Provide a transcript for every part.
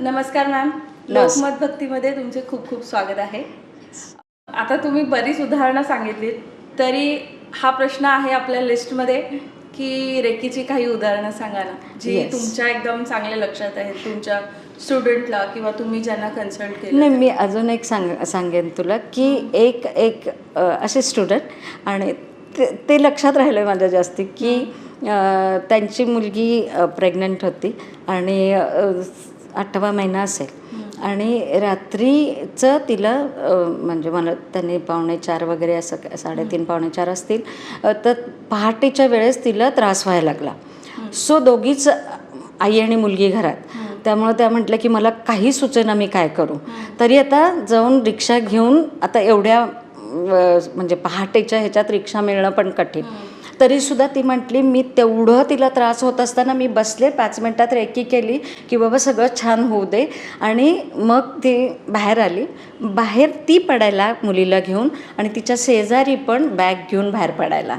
नमस्कार मॅम. लोकमत भक्तीमध्ये तुमचे खूप खूप स्वागत आहे. आता तुम्ही बरीच उदाहरणं सांगितलीत तरी हा प्रश्न आहे आपल्या लिस्टमध्ये की रेकीची काही उदाहरणं सांगा ना जी Yes. तुमच्या एकदम चांगल्या लक्षात आहेत तुमच्या स्टुडंटला किंवा तुम्ही ज्यांना कन्सल्ट केलं नाही मी अजून एक सांग सांगेन तुला की एक एक असे स्टुडंट आणि ते ते लक्षात राहिलं माझ्या जास्ती की त्यांची मुलगी प्रेग्नंट होती आणि आठवा महिना असेल. आणि रात्रीचं तिला म्हणजे मला त्यांनी पावणे चार वगैरे असं साडेतीन पावणे चार असतील तर पहाटेच्या वेळेस तिला त्रास व्हायला लागला. सो दोघीच आई आणि मुलगी घरात. त्यामुळं त्या म्हटल्या की मला काही सूचना मी काय करू? तरी आता जाऊन रिक्षा घेऊन आता एवढ्या म्हणजे पहाटेच्या ह्याच्यात रिक्षा मिळणं पण कठीण. तरीसुद्धा ती म्हटली मी तेवढं तिला त्रास होत असताना मी बसले पाच मिनटात रेकी केली की बाबा सगळं छान होऊ दे. आणि मग ती बाहेर आली. बाहेर ती पडायला मुलीला घेऊन आणि तिच्या शेजारी पण बॅग घेऊन बाहेर पडायला.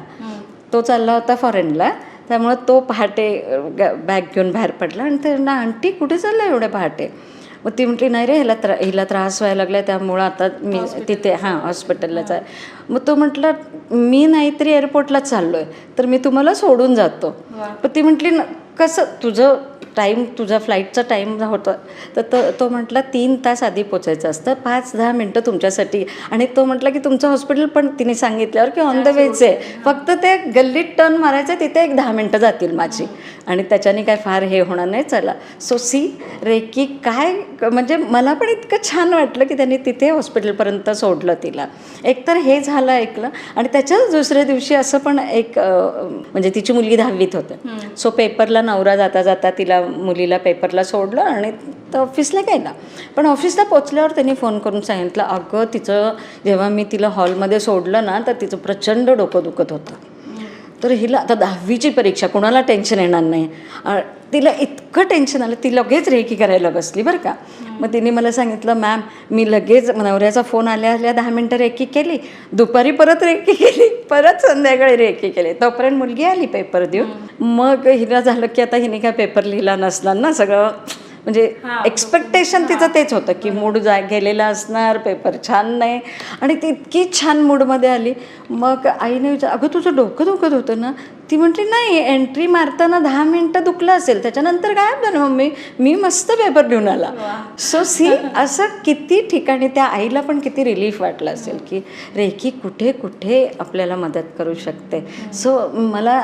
तो चालला होता फॉरेनला. त्यामुळं तो पहाटे बॅग घेऊन बाहेर पडला आणि त्यांना आंटी कुठे चाललं एवढ्या पहाटे? मग ती म्हटली नाही रे ह्याला त्रा हिला त्रास व्हायला लागला त्यामुळं आता मी तिथे हां हॉस्पिटलला जा मग तो म्हटलं मी नाहीतरी एअरपोर्टलाच चाललो आहे तर मी तुम्हाला सोडून जातो. पण ती म्हटली "न- कसं तुझं टाईम तुझा फ्लाईटचा टाईम होता तर तो तो म्हटला तीन तास आधी पोचायचं असतं पाच दहा मिनटं तुमच्यासाठी. आणि तो म्हटला की तुमचं हॉस्पिटल पण तिने सांगितल्यावर की ऑन द वेच आहे. फक्त ते गल्लीत टर्न मारायचं तिथे एक दहा मिनटं जातील माझी. आणि त्याच्याने काय फार हे होणार नाही चला. सो सी रेकी काय म्हणजे मला पण इतकं छान वाटलं की त्यांनी तिथे हॉस्पिटलपर्यंत सोडलं तिला. एकतर हे झालं ऐकलं आणि त्याच्याच दुसऱ्या दिवशी असं पण एक म्हणजे तिची मुलगी दहावीत होते. सो पेपरला नवरा जाता जाता तिला मुलीला पेपरला सोडलं आणि तर ऑफिसला गेला. पण ऑफिसला पोचल्यावर त्यांनी फोन करून सांगितलं अगं तिचं जेव्हा मी तिला हॉलमध्ये सोडलं ना तर तिचं प्रचंड डोकं दुखत होतं. तर हिला आता दहावीची परीक्षा कोणाला टेन्शन येणार नाही. तिला इतकं टेन्शन आलं ती लगेच रेकी करायला बसली बरं का. मग तिने मला सांगितलं मॅम मी लगेच नवऱ्याचा फोन आल्या आल्या दहा मिनटं रेकी केली. दुपारी परत रेकी केली. परत संध्याकाळी रेकी केली. तोपर्यंत मुलगी आली पेपर देऊन. मग हिला झालं की आता हिने काय पेपर लिहिला नसणार ना सगळं. म्हणजे एक्सपेक्टेशन तिचं तेच होतं की मूड जा गेलेला असणार पेपर छान नाही. आणि ती इतकी छान मूडमध्ये आली. मग आईने विचार अगं तुझं डोकं दुखत होतं ना. ती म्हटली नाही एंट्री मारताना दहा मिनटं दुखलं असेल त्याच्यानंतर गायब झालं मम्मी. मी मस्त पेपर घेऊन आला. सो सी असं किती ठिकाणी त्या आईला पण किती रिलीफ वाटलं असेल की रेखी कुठे कुठे आपल्याला मदत करू शकते? सो मला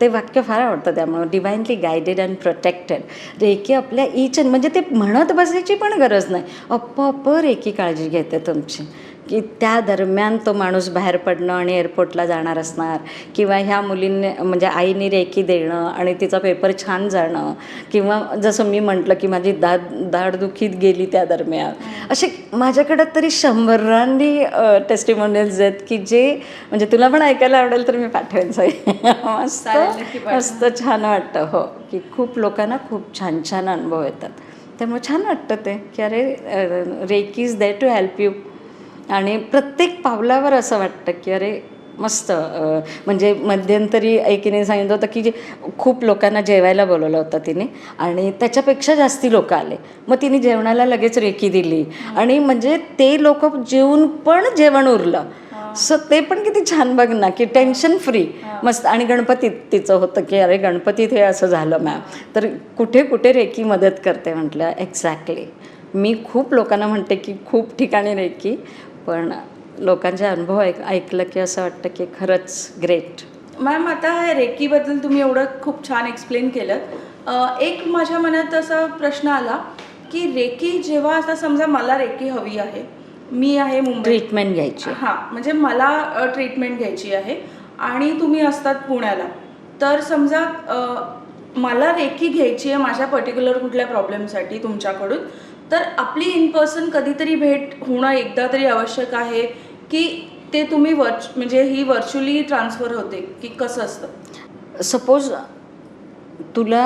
ते वाक्य फार आवडतं त्यामुळं divinely guided and protected reiki आपल्या इच म्हणजे ते म्हणत बसायची पण गरज नाही. अप्प रेकी काळजी घेते तुमची. की त्या दरम्यान तो माणूस बाहेर पडणं आणि एअरपोर्टला जाणार असणार किंवा ह्या मुलींनी म्हणजे आईने रेकी देणं आणि तिचा पेपर छान जाणं किंवा जसं मी म्हटलं की माझी दाद दाढदुखीत गेली त्या दरम्यान. असे माझ्याकडं तरी शंभरांनी टेस्टिमोनियल्स आहेत की जे म्हणजे तुला पण ऐकायला आवडेल तर मी पाठवेन. मस्त. मस्त छान वाटतं. हो की खूप लोकांना खूप छान छान अनुभव येतात. त्यामुळे छान वाटतं ते की अरे reiki is there to help you आणि प्रत्येक पावलावर असं वाटतं की अरे मस्त म्हणजे मध्यंतरी एकीने सांगितलं होतं की जे खूप लोकांना जेवायला बोलवलं होतं तिने आणि त्याच्यापेक्षा जास्ती लोक आले. मग तिने जेवणाला लगेच रेकी दिली. आणि म्हणजे ते लोक जेवून पण जेवण उरलं. सो ते पण किती छान बघ ना की टेन्शन फ्री. मस्त आणि गणपतीत तिचं होतं की अरे गणपतीत हे असं झालं मॅम. तर कुठे कुठे रेकी मदत करते म्हटलं एक्झॅक्टली. मी खूप लोकांना म्हणते की खूप ठिकाणी रेकी. पण लोकांचे अनुभव ऐक ऐकलं की असं वाटतं की खरंच ग्रेट मॅम आता रेकीबद्दल तुम्ही एवढं खूप छान एक्सप्लेन केलं. एक माझ्या मनात असा प्रश्न आला की रेकी जेव्हा आता समजा मला रेकी हवी आहे मी आहे मुंबई. ट्रीटमेंट घ्यायची. हां म्हणजे मला ट्रीटमेंट घ्यायची आहे आणि तुम्ही असतात पुण्याला. तर समजा मला रेकी घ्यायची आहे माझ्या पर्टिक्युलर कुठल्या प्रॉब्लेमसाठी तुमच्याकडून तर आपली इन पर्सन कधीतरी भेट होणं एकदा तरी आवश्यक आहे की ते तुम्ही वर्च म्हणजे ही व्हर्च्युअली ट्रान्सफर होते की कसं असतं सपोज तुला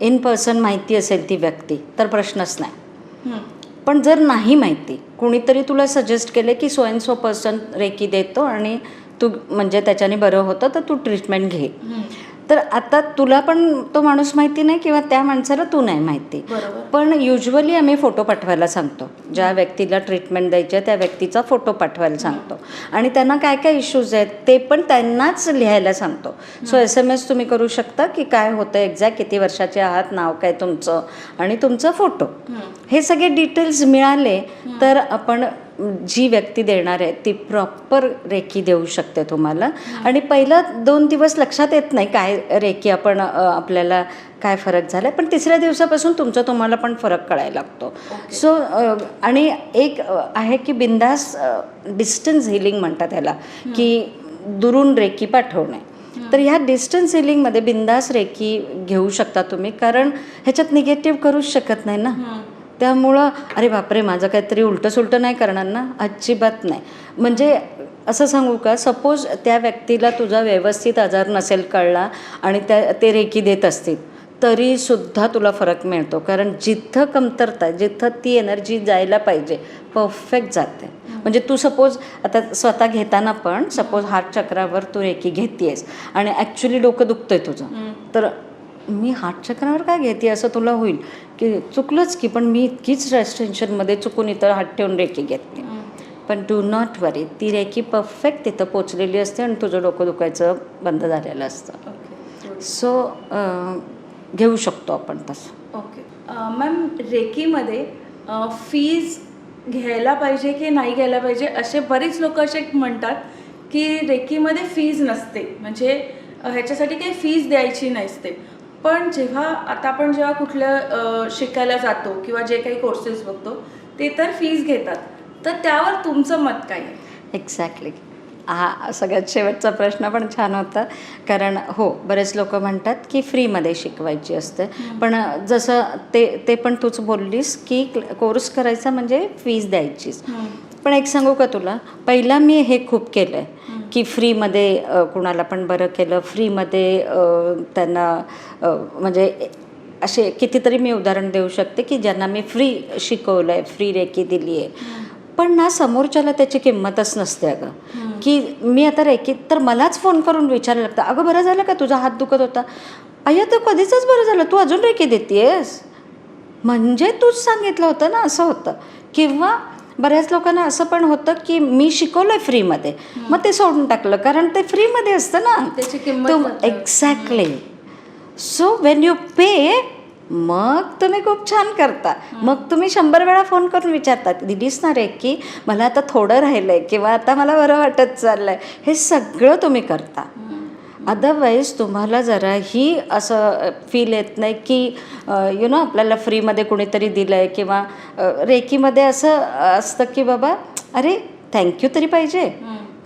इन पर्सन माहिती असेल ती व्यक्ती तर प्रश्नच नाही. पण जर नाही माहिती कोणीतरी तुला सजेस्ट केले की so and so person reiki देतो आणि तू म्हणजे त्याच्याने बरं होतं तर तू ट्रीटमेंट घे. तर आता तुला पण तो माणूस माहिती नाही किंवा त्या माणसाला तू नाही माहिती. पण युजली आम्ही फोटो पाठवायला सांगतो. ज्या व्यक्तीला ट्रीटमेंट द्यायची आहे त्या व्यक्तीचा फोटो पाठवायला सांगतो. आणि त्यांना काय काय इश्यूज आहेत ते पण त्यांनाच लिहायला सांगतो. सो एस एम एस तुम्ही करू शकता की काय होतं एक्झॅक्ट किती वर्षाचे आहात नाव काय तुमचं आणि तुमचा फोटो हे. सगळे डिटेल्स मिळाले तर आपण जी व्यक्ती देणार आहे ती प्रॉपर रेकी देऊ शकते तुम्हाला. आणि पहिला दोन दिवस लक्षात येत नाही काय रेकी आपण आपल्याला काय फरक झाला पण तिसऱ्या दिवसापासून तुमचा तुम्हाला पण फरक कळायला लागतो. सो आणि एक आहे की बिंदास डिस्टन्स हिलिंग म्हणतात त्याला की दुरून रेकी पाठवणे. तर ह्या डिस्टन्स हिलिंगमध्ये बिंदास रेकी घेऊ शकता तुम्ही कारण ह्याच्यात निगेटिव्ह करूच शकत नाही ना. त्यामुळं अरे बापरे माझं काहीतरी उलटं सुलटं नाही करणार ना? अजिबात नाही. म्हणजे असं सांगू का सपोज त्या व्यक्तीला तुझा व्यवस्थित आजार नसेल कळला आणि त्या ते रेकी देत असतील तरीसुद्धा तुला फरक मिळतो. कारण जिथं कमतरता आहे जिथं ती एनर्जी जायला पाहिजे परफेक्ट जाते. म्हणजे तू सपोज आता स्वतः घेताना पण सपोज हार्ट चक्रावर तू रेकी घेतेस आणि ॲक्च्युली डोकं दुखतंय तुझं. तर मी हार्ट चक्रावर काय घेते असं तुला होईल? की चुकलंच की पण मी इतकीच टेन्शनमध्ये चुकून इथं हात ठेवून रेकी घेते पण डू नॉट वरी ती रेकी परफेक्ट तिथं पोचलेली असते आणि तुझं डोकं दुखायचं बंद झालेलं असतं. सो घेऊ शकतो आपण तसं. ओके मॅम रेकीमध्ये फीज घ्यायला पाहिजे की नाही घ्यायला पाहिजे? असे बरीच लोक असे म्हणतात की रेकीमध्ये फीज नसते. म्हणजे ह्याच्यासाठी काही फीज द्यायची नसते. पण जेव्हा आता आपण जेव्हा कुठल्या शिकायला जातो किंवा जे काही कोर्सेस बघतो ते तर फीज घेतात. तर त्यावर तुमचं मत काय आहे? एक्झॅक्टली हा सगळ्यात शेवटचा प्रश्न पण छान होता. कारण हो बरेच लोक म्हणतात की फ्रीमध्ये शिकवायची असते. पण जसं ते ते पण तूच बोललीस की कोर्स करायचा म्हणजे फीज द्यायचीच. पण एक सांगू का तुला? पहिला मी हे खूप केलं आहे की फ्रीमध्ये कुणाला पण बरं केलं फ्रीमध्ये त्यांना म्हणजे असे कितीतरी मी उदाहरण देऊ शकते की ज्यांना मी फ्री शिकवलं आहे फ्री रेकी दिली आहे पण ना समोरच्याला त्याची किंमतच नसते अगं. की मी आता रेकीत तर मलाच फोन करून विचारायला लागतं अगं बरं झालं का तुझा हात दुखत होता? अय्या तर कधीच बरं झालं तू अजून रेकी देतेस म्हणजे तूच सांगितलं होतं ना असं होतं. किंवा बऱ्याच लोकांना असं पण होतं की मी शिकवलं आहे फ्रीमध्ये मग ते सोडून टाकलं कारण ते फ्रीमध्ये असतं ना. त्याची किंमत. Exactly so when you pay मग तुम्ही खूप छान करता. मग तुम्ही शंभर वेळा फोन करून विचारता दिलीस ना रे की मला आता थोडं राहिलं आहे किंवा आता मला बरं वाटत चाललं आहे हे सगळं तुम्ही करता. अदरवाईज तुम्हाला जराही असं फील येत नाही की यु नो आपल्याला फ्रीमध्ये कुणीतरी दिलं आहे किंवा रेकीमध्ये असं असतं की बाबा अरे थँक्यू तरी पाहिजे.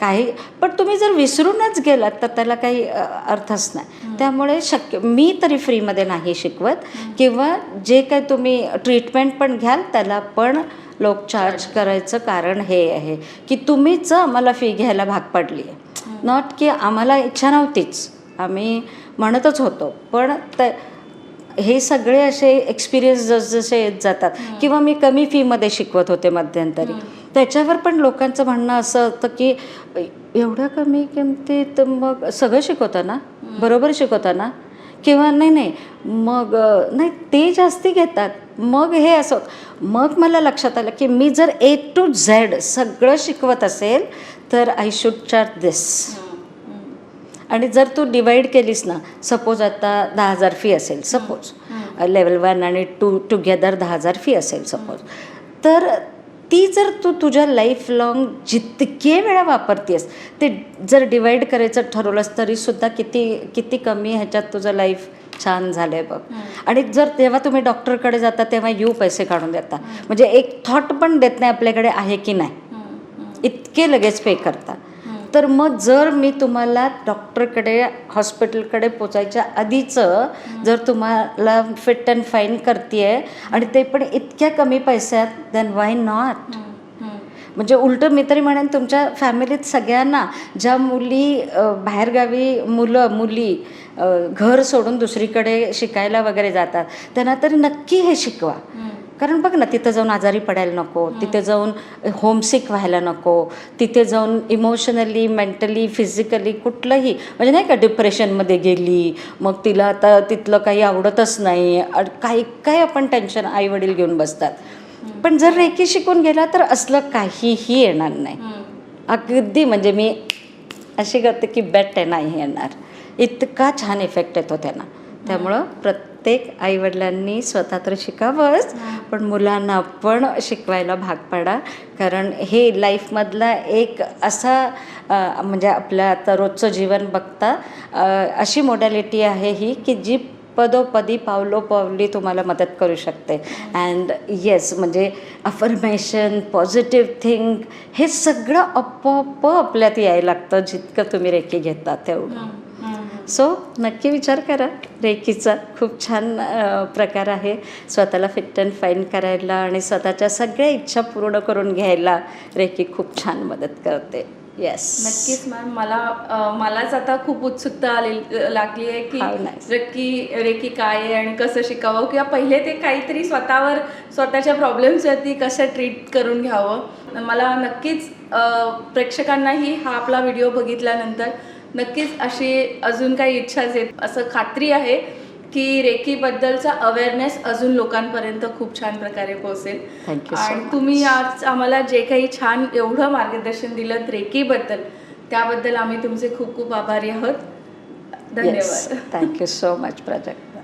काही पण तुम्ही जर विसरूनच गेलात तर त्याला काही अर्थच नाही. त्यामुळे शक्य मी तरी फ्रीमध्ये नाही शिकवत. किंवा जे काय तुम्ही ट्रीटमेंट पण घ्याल त्याला पण लोक चार्ज करायचं कारण हे आहे की तुम्हीच आम्हाला फी घ्यायला भाग पडली आहे नॉट की आम्हाला इच्छा नव्हतीच. आम्ही म्हणतच होतो. पण त हे सगळे असे एक्सपिरियन्स जसजसे येत जातात किंवा मी कमी फीमध्ये शिकवत होते मध्यंतरी. त्याच्यावर पण लोकांचं म्हणणं असं होतं की एवढ्या कमी किमतीत मग सगळं शिकवतं ना? बरोबर शिकवतं ना? किंवा नाही नाही. मग नाही ते जास्ती घेतात. मग हे असं. मग मला लक्षात आलं की मी जर ए टू झेड सगळं शिकवत असेल तर आय शुड चार्ज दिस आणि जर तू डिवाईड केलीस ना सपोज आता दहा हजार फी असेल सपोज लेवल वन आणि टू टुगेदर दहा हजार फी असेल सपोज तर ती जर तू तुझ्या लाईफ लॉंग जितके वेळा वापरतेस ते जर डिवाईड करायचं ठरवलंस तरीसुद्धा किती किती कमी ह्याच्यात तुझं लाईफ छान झालं आहे बघ आणि जर तेव्हा तुम्ही डॉक्टरकडे जाता तेव्हा यू पैसे काढून देता. म्हणजे एक थॉट पण देत नाही आपल्याकडे आहे की नाही. इतके लगेच पे करता. तर मग जर मी तुम्हाला डॉक्टरकडे हॉस्पिटलकडे पोचायच्या आधीचं जर तुम्हाला फिट अँड फाईन करते आणि ते पण इतक्या कमी पैशात देन वाय नॉट म्हणजे उलटं मी तरी म्हणेन तुमच्या फॅमिलीत सगळ्यांना ज्या मुली बाहेरगावी मुलं मुली घर सोडून दुसरीकडे शिकायला वगैरे जातात त्यांना तरी नक्की हे शिकवा. कारण बघ ना तिथं जाऊन आजारी पडायला नको तिथे जाऊन होमसिक व्हायला नको तिथे जाऊन इमोशनली मेंटली फिजिकली कुठलंही म्हणजे नाही का डिप्रेशनमध्ये गेली मग तिला आता तिथलं काही आवडतच नाही काही काय आपण टेन्शन आई वडील घेऊन बसतात. पण जर रेकी शिकून गेला तर असलं काहीही येणार नाही. अगदी म्हणजे मी अशी करते की बेट आहे नाही येणार. इतका छान इफेक्ट येतो त्यांना. त्यामुळं प्रत्येक आईवडिलांनी स्वतः तर शिकावंच पण मुलांना पण शिकवायला भाग पाडा. कारण हे लाईफमधला एक असा म्हणजे आपलं आता रोजचं जीवन बघता अशी मोडॅलिटी आहे ही की जी पदोपदी पावलोपावली तुम्हाला मदत करू शकते. अँड येस म्हणजे अफर्मेशन पॉझिटिव्ह थिंक हे सगळं आपोआप आपल्यात यायला लागतं जितकं तुम्ही रेकी घेता तेवढं. सो नक्की विचार करा. रेकीचा खूप छान प्रकार आहे. स्वतःला फिट अँड फाईन करायला आणि स्वतःच्या सगळ्या इच्छा पूर्ण करून घ्यायला रेकी खूप छान मदत करते. येस नक्कीच मॅम मला मलाच आता खूप उत्सुकता आलेली लागली आहे की nice. रेकी रेकी काय आहे आणि कसं शिकावं किंवा पहिले ते काहीतरी स्वतःवर स्वतःच्या प्रॉब्लेम्सवरती कसं ट्रीट करून घ्यावं. मला नक्कीच प्रेक्षकांनाही हा आपला व्हिडिओ बघितल्यानंतर नक्कीच अशी अजून काही इच्छा येत असं खात्री आहे की रेकीबद्दलचा अवेअरनेस अजून लोकांपर्यंत खूप छान प्रकारे पोहोचेल. आणि. तुम्ही आज आम्हाला जे काही छान एवढं मार्गदर्शन दिलं रेकीबद्दल त्याबद्दल आम्ही तुमचे खूप खूप आभारी आहोत. धन्यवाद. Thank you so much Prajakta